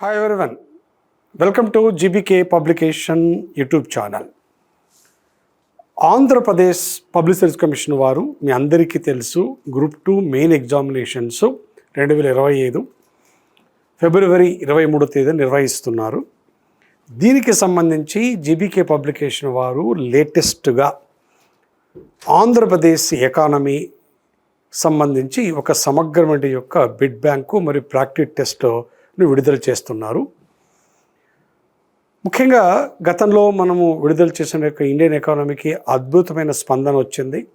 Hi everyone welcome to GBK publication YouTube channel Andhra Pradesh public service commission వారు మీ అందరికీ తెలుసు group two main examinations రెండు వేల ఇరవై ఐదు ఫిబ్రవరి ఇరవై మూడో తేదీ నిర్వహిస్తున్నారు. దీనికి సంబంధించి జీబీకే పబ్లికేషన్ వారు లేటెస్ట్గా ఆంధ్రప్రదేశ్ ఎకానమీ సంబంధించి ఒక సమగ్రమైన యొక్క బిడ్ బ్యాంకు మరియు ప్రాక్టీస్ టెస్ట్ విడుదల చేస్తున్నారు. ముఖ్యంగా గతంలో మనము విడుదల చేసిన యొక్క ఇండియన్ ఎకానమీకి అద్భుతమైన స్పందన వచ్చింది.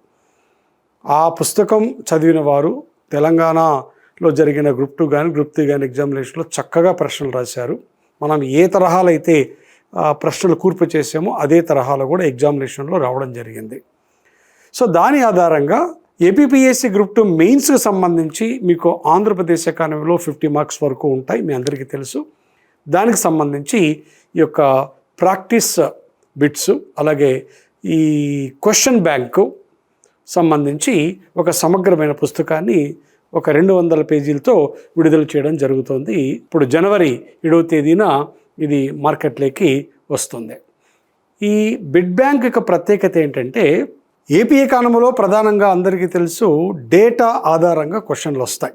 ఆ పుస్తకం చదివిన వారు తెలంగాణలో జరిగిన గ్రూప్ టూ కానీ గ్రూప్ త్రీ కానీ ఎగ్జామినేషన్లో చక్కగా ప్రశ్నలు రాశారు. మనం ఏ తరహాలో అయితే ప్రశ్నలు కూర్పు చేసామో అదే తరహాలో కూడా ఎగ్జామినేషన్లో రావడం జరిగింది. సో దాని ఆధారంగా ఏపీపీఎస్సీ గ్రూప్ టూ మెయిన్స్కి సంబంధించి మీకు ఆంధ్రప్రదేశ్ ఎకానమీలో ఫిఫ్టీ మార్క్స్ వరకు ఉంటాయి మీ అందరికీ తెలుసు. దానికి సంబంధించి ఈ యొక్క ప్రాక్టీస్ బిట్స్ అలాగే ఈ క్వశ్చన్ బ్యాంకు సంబంధించి ఒక సమగ్రమైన పుస్తకాన్ని ఒక రెండు వందల పేజీలతో విడుదల చేయడం జరుగుతుంది. ఇప్పుడు జనవరి ఏడవ తేదీన ఇది మార్కెట్లోకి వస్తుంది. ఈ బిడ్ బ్యాంక్ యొక్క ప్రత్యేకత ఏంటంటే ఏపీ ఎకానమీలో ప్రధానంగా అందరికీ తెలుసు డేటా ఆధారంగా క్వశ్చన్లు వస్తాయి.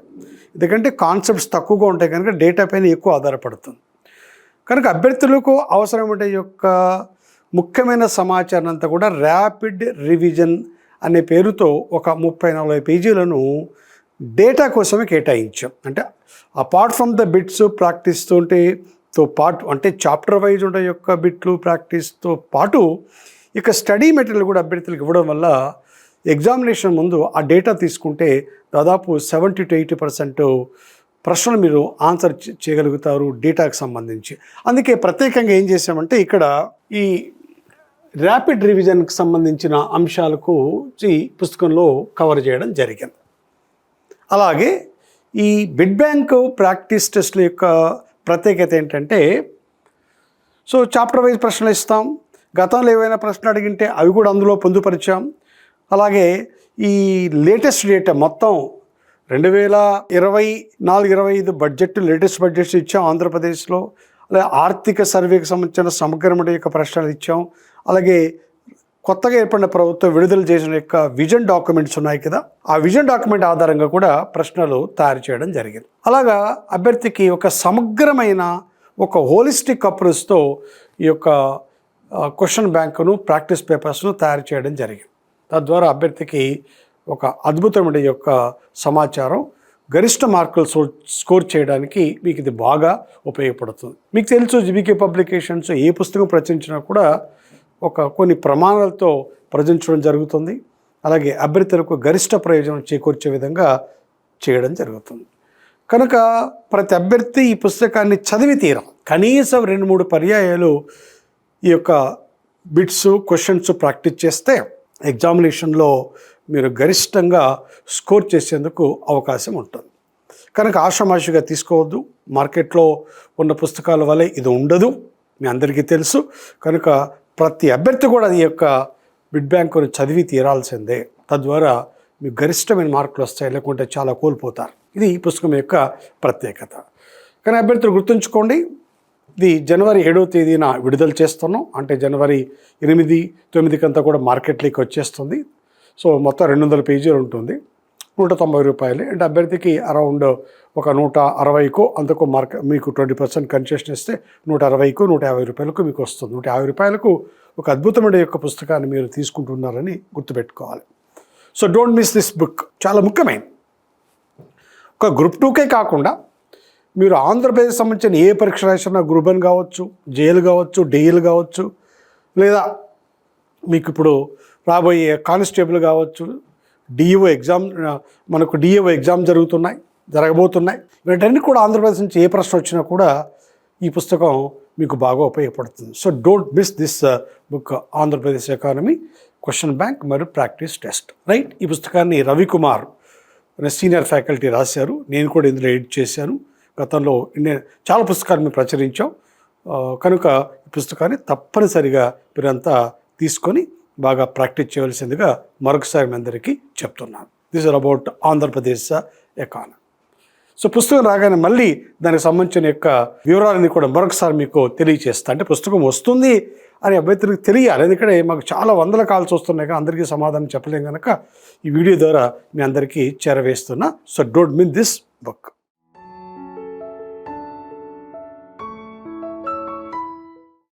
ఎందుకంటే కాన్సెప్ట్స్ తక్కువగా ఉంటాయి కనుక డేటా పైన ఎక్కువ ఆధారపడుతుంది. కనుక అభ్యర్థులకు అవసరమైన యొక్క ముఖ్యమైన సమాచారం అంతా కూడా ర్యాపిడ్ రివిజన్ అనే పేరుతో ఒక ముప్పై నలభై పేజీలను డేటా కోసమే కేటాయించాం. అంటే apart from the bits practice తోటి తో పాటు అంటే చాప్టర్ వైజ్ ఉండే యొక్క బిట్లు ప్రాక్టీస్తో పాటు ఇక స్టడీ మెటీరియల్ కూడా అభ్యర్థులకు ఇవ్వడం వల్ల ఎగ్జామినేషన్ ముందు ఆ డేటా తీసుకుంటే దాదాపు సెవెంటీ టు ఎయిటీ పర్సెంట్ ప్రశ్నలు మీరు ఆన్సర్ చేయగలుగుతారు డేటాకు సంబంధించి. అందుకే ప్రత్యేకంగా ఏం చేసామంటే ఇక్కడ ఈ ర్యాపిడ్ రివిజన్కి సంబంధించిన అంశాలకు ఈ పుస్తకంలో కవర్ చేయడం జరిగింది. అలాగే ఈ బిడ్ బ్యాంక్ ప్రాక్టీస్ టెస్ట్ల యొక్క ప్రత్యేకత ఏంటంటే సో చాప్టర్ వైజ్ ప్రశ్నలు ఇస్తాం గతంలో ఏవైనా ప్రశ్నలు అడిగింటే అవి కూడా అందులో పొందుపరిచాం. అలాగే ఈ లేటెస్ట్ డేటా మొత్తం రెండు వేల ఇరవై నాలుగు ఇరవై ఐదు బడ్జెట్ లేటెస్ట్ బడ్జెట్స్ ఇచ్చాం ఆంధ్రప్రదేశ్లో. అలాగే ఆర్థిక సర్వేకి సంబంధించిన సమగ్రమైన యొక్క ప్రశ్నలు ఇచ్చాం. అలాగే కొత్తగా ఏర్పడిన ప్రభుత్వం విడుదల చేసిన యొక్క విజన్ డాక్యుమెంట్స్ ఉన్నాయి కదా ఆ విజన్ డాక్యుమెంట్ ఆధారంగా కూడా ప్రశ్నలు తయారు చేయడం జరిగింది. అలాగా అభ్యర్థికి ఒక సమగ్రమైన ఒక హోలిస్టిక్ అప్రోచ్తో ఈ యొక్క క్వశ్చన్ బ్యాంకును ప్రాక్టీస్ పేపర్స్ను తయారు చేయడం జరిగింది. తద్వారా అభ్యర్థికి ఒక అద్భుతమైన యొక్క సమాచారం గరిష్ట మార్కులు సో స్కోర్ చేయడానికి మీకు ఇది బాగా ఉపయోగపడుతుంది. మీకు తెలుసు జీబీకే పబ్లికేషన్స్ ఏ పుస్తకం ప్రచురించినా కూడా ఒక కొన్ని ప్రమాణాలతో ప్రచురించడం జరుగుతుంది. అలాగే అభ్యర్థులకు గరిష్ట ప్రయోజనం చేకూర్చే విధంగా చేయడం జరుగుతుంది. కనుక ప్రతి అభ్యర్థి ఈ పుస్తకాన్ని చదివి తీరం కనీసం రెండు మూడు పర్యాయాలు ఈ యొక్క బిట్స్ క్వశ్చన్స్ ప్రాక్టీస్ చేస్తే ఎగ్జామినేషన్లో మీరు గరిష్టంగా స్కోర్ చేసేందుకు అవకాశం ఉంటుంది. కనుక ఆషామాషిగా తీసుకోవద్దు. మార్కెట్లో ఉన్న పుస్తకాల వల్ల ఇది ఉండదు. మీ అందరికీ తెలుసు. కనుక ప్రతి అభ్యర్థి కూడా ఈ యొక్క బిడ్ బ్యాంకును చదివి తీరాల్సిందే. తద్వారా మీకు గరిష్టమైన మార్కులు వస్తాయి. లేకుంటే చాలా కోల్పోతారు. ఇది ఈ పుస్తకం యొక్క ప్రత్యేకత. కానీ అభ్యర్థులు గుర్తుంచుకోండి. ఇది జనవరి ఏడవ తేదీన విడుదల చేస్తున్నాం. అంటే జనవరి ఎనిమిది తొమ్మిదికంతా కూడా మార్కెట్లోకి వచ్చేస్తుంది. సో మొత్తం రెండు వందల పేజీలు ఉంటుంది. నూట తొంభై రూపాయలు. అంటే అభ్యర్థికి అరౌండ్ ఒక నూట అరవైకో అంతకు మార్క మీకు ట్వంటీ పర్సెంట్ కన్సెషన్ ఇస్తే నూట అరవైకో నూట యాభై రూపాయలకు మీకు వస్తుంది. నూట యాభై రూపాయలకు ఒక అద్భుతమైన యొక్క పుస్తకాన్ని మీరు తీసుకుంటున్నారని గుర్తుపెట్టుకోవాలి. So don't miss this book. చాలా ముఖ్యమైనది. ఒక గ్రూప్ టూకే కాకుండా మీరు ఆంధ్రప్రదేశ్ సంబంధించిన ఏ పరీక్ష రాసినా గ్రూబన్ కావచ్చు జేఎల్ కావచ్చు డిఎల్ కావచ్చు లేదా మీకు ఇప్పుడు రాబోయే కానిస్టేబుల్ కావచ్చు డిఈఓ ఎగ్జామ్ మనకు డిఈఓ ఎగ్జామ్ జరుగుతున్నాయి జరగబోతున్నాయి. వీటన్ని కూడా ఆంధ్రప్రదేశ్ నుంచి ఏ ప్రశ్న వచ్చినా కూడా ఈ పుస్తకం మీకు బాగా ఉపయోగపడుతుంది. So don't miss this book Andhra Pradesh economy question bank మరియు ప్రాక్టీస్ టెస్ట్ రైట్ ఈ పుస్తకాన్ని రవికుమార్ అనే సీనియర్ ఫ్యాకల్టీ రాశారు. నేను కూడా ఇందులో ఎడిట్ చేశాను. గతంలో ఇండియన్ చాలా పుస్తకాలు మేము ప్రచురించాం. కనుక ఈ పుస్తకాన్ని తప్పనిసరిగా మీరంతా తీసుకొని బాగా ప్రాక్టీస్ చేయవలసిందిగా మరొకసారి మీ అందరికీ చెప్తున్నాను. This are about Andhra Pradesh economy. So పుస్తకం రాగానే మళ్ళీ దానికి సంబంధించిన యొక్క వివరాలని కూడా మరొకసారి మీకు తెలియజేస్తా అంటే పుస్తకం వస్తుంది అని అభ్యర్థులకు తెలియాలి. ఎందుకంటే మాకు చాలా వందల కాల్స్ వస్తున్నాయి కానీ అందరికీ సమాధానం చెప్పలేం కనుక ఈ వీడియో ద్వారా మీ అందరికీ చేరవేస్తున్నా. So don't miss this book